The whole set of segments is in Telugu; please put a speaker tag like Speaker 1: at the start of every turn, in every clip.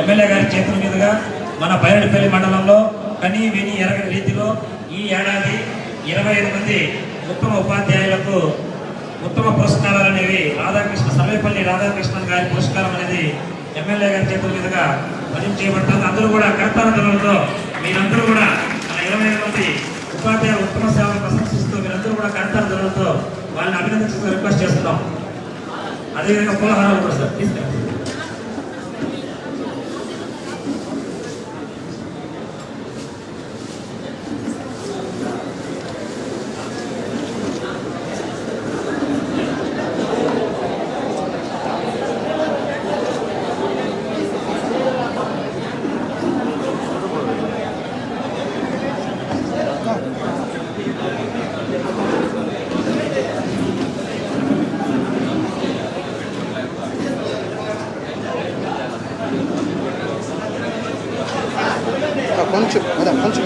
Speaker 1: ఎమ్మెల్యే గారి చేతుల మీదుగా మన బైరడిపల్లి మండలంలో కని విని ఎరగని రీతిలో ఈ ఏడాది ఇరవై ఐదు మంది ఉత్తమ ఉపాధ్యాయులకు ఉత్తమ పురస్కారాలు అనేవి రాధాకృష్ణ సర్వేపల్లి రాధాకృష్ణన్ గారి పురస్కారం అనేది ఎమ్మెల్యే గారి చేతుల మీదుగా భజన చేయబడుతుంది. అందరూ కూడా కర్తాల మీరందరూ కూడా మన ఇరవై ఐదు మంది ఉపాధ్యాయుల ఉత్తమ సేవలు ప్రశంసిస్తూ మీరందరూ కూడా కర్తాల వాళ్ళని అభినందించాలని రిక్వెస్ట్ చేస్తున్నాం. అదేవిధంగా పులహారాలు కూడా సార్ తీసుకెళ్ళండి.
Speaker 2: కొంచెం అదే కొంచెం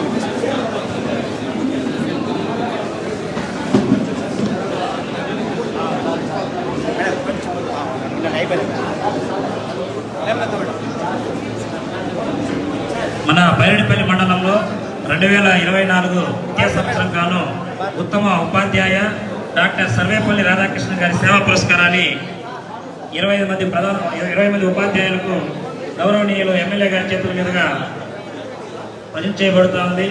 Speaker 1: మన బైరడిపల్లి మండలంలో రెండు వేల ఇరవై నాలుగు విద్యా సంవత్సరం గాను ఉత్తమ ఉపాధ్యాయ డాక్టర్ సర్వేపల్లి రాధాకృష్ణ గారి సేవా పురస్కారాన్ని ఇరవై ఐదు మంది ప్రధాన ఇరవై మంది ఉపాధ్యాయులకు గౌరవనీయులు ఎమ్మెల్యే గారి చేతుల మీదుగా ప్రజెంట చేయబడుతూ ఉంది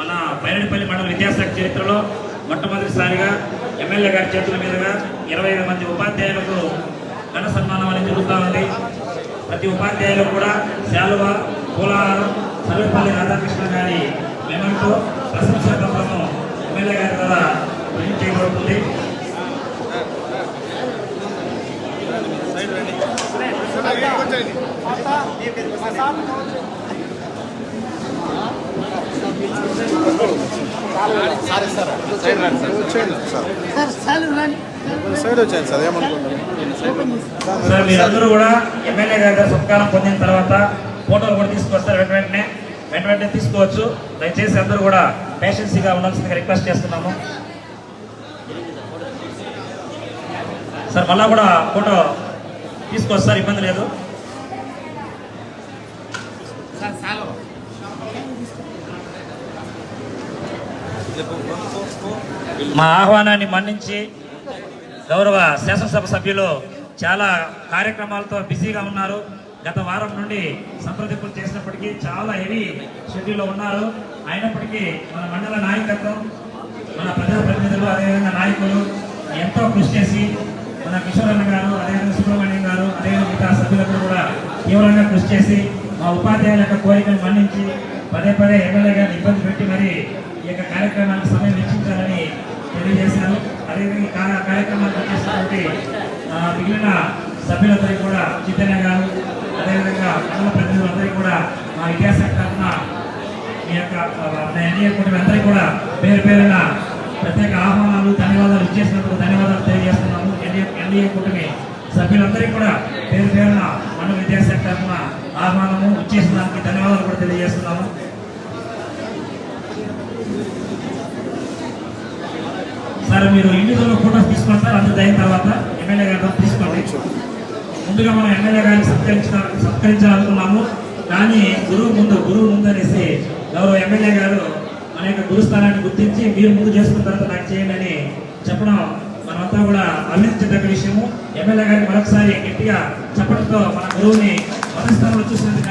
Speaker 1: మన బైరడిపల్లి మండల విద్యాశాఖ చరిత్రలో మొట్టమొదటిసారిగా ఎమ్మెల్యే గారి చేతుల మీదుగా ఇరవై ఐదు మంది ఉపాధ్యాయులకు ఘన సన్మానం అనేది జరుగుతూ ఉంది ప్రతి ఉపాధ్యాయులు కూడా శాలువ పూలహారం సర్వేపల్లి రాధాకృష్ణ గారి మెమంటో ప్రశంసా పత్రము ఎమ్మెల్యే గారి ద్వారా ప్రజెంట్ చేయబడుతుంది.
Speaker 2: సైడ్ రండి సార్
Speaker 1: మీరందరూ కూడా ఎమ్మెల్యే గారి దగ్గర సత్కారం పొందిన తర్వాత ఫోటోలు కూడా తీసుకొస్తారు. వెంట వెంటనే వెంట వెంటనే తీసుకోవచ్చు. దయచేసి అందరూ కూడా పేషెన్సీగా ఉండాల్సిందిగా రిక్వెస్ట్ చేస్తున్నాము. సార్ మళ్ళా కూడా ఫోటో తీసుకొస్తారు ఇబ్బంది లేదు. మా ఆహ్వానాన్ని మన్నించి గౌరవ శాసనసభ సభ్యులు చాలా కార్యక్రమాలతో బిజీగా ఉన్నారు. గత వారం నుండి సంప్రదింపులు చేసినప్పటికీ చాలా హెవీ షెడ్యూల్లో ఉన్నారు. అయినప్పటికీ మన మండల నాయకత్వం మన ప్రజాప్రతినిధులు అదేవిధంగా నాయకులు ఎంతో కృషి చేసి మన కిషోరన్న గారు అదేవిధంగా సుబ్రహ్మణ్యం గారు అదేవిధంగా మిగతా సభ్యులందరూ కూడా తీవ్రంగా కృషి చేసి మా ఉపాధ్యాయుల యొక్క కోరికను మన్నించి పదే పదే ఎమ్మెల్యే గారిని ఇబ్బంది పెట్టి మరి ఈ యొక్క కార్యక్రమానికి సమయం వెచ్చించాలని తెలియజేశారు. అదేవిధంగా కార్య- కార్యక్రమానికి వచ్చేసినటువంటి మిగిలిన సభ్యులందరికీ కూడా చైతన్య గారు అదేవిధంగా మండల ప్రతినిధులందరికీ కూడా మా ఇతిహాస తరఫున మీ యొక్క ఎన్ఏ కూటమి అందరికీ కూడా పేరు పేరున ప్రత్యేక ఆహ్వానాలు ధన్యవాదాలు ఇచ్చేసినందుకు ధన్యవాదాలు తెలియజేస్తున్నాము. ఎన్ఏ ఎన్డీఏ కూటమి సభ్యులందరికీ కూడా పేరు పేరున మండల విద్యాశాఖ తరఫున ఆహ్వానము ఇచ్చేసిన దానికి ధన్యవాదాలు కూడా తెలియజేస్తున్నాము. ఒకసారి మీరు ఇండివిజువల్ ఫోటోస్ తీసుకోండి సార్ అందరూ అయిన తర్వాత ఎమ్మెల్యే గారు తీసుకోండి. ముందుగా మనం ఎమ్మెల్యే గారిని సత్కరించిన సత్కరించాలనుకున్నాము. కానీ గురువు ముందు గురువు ముందు అనేసి గౌరవ ఎమ్మెల్యే గారు మన యొక్క గురుస్థానాన్ని గుర్తించి మీరు ముందు చేసుకున్న తర్వాత నాకు చేయండి అని చెప్పడం మనమంతా కూడా అభినందించదగ్గ విషయము. ఎమ్మెల్యే గారికి మరొకసారి గట్టిగా చెప్పడంతో మన గురువుని మొదటి స్థానంలో చూసినందుకు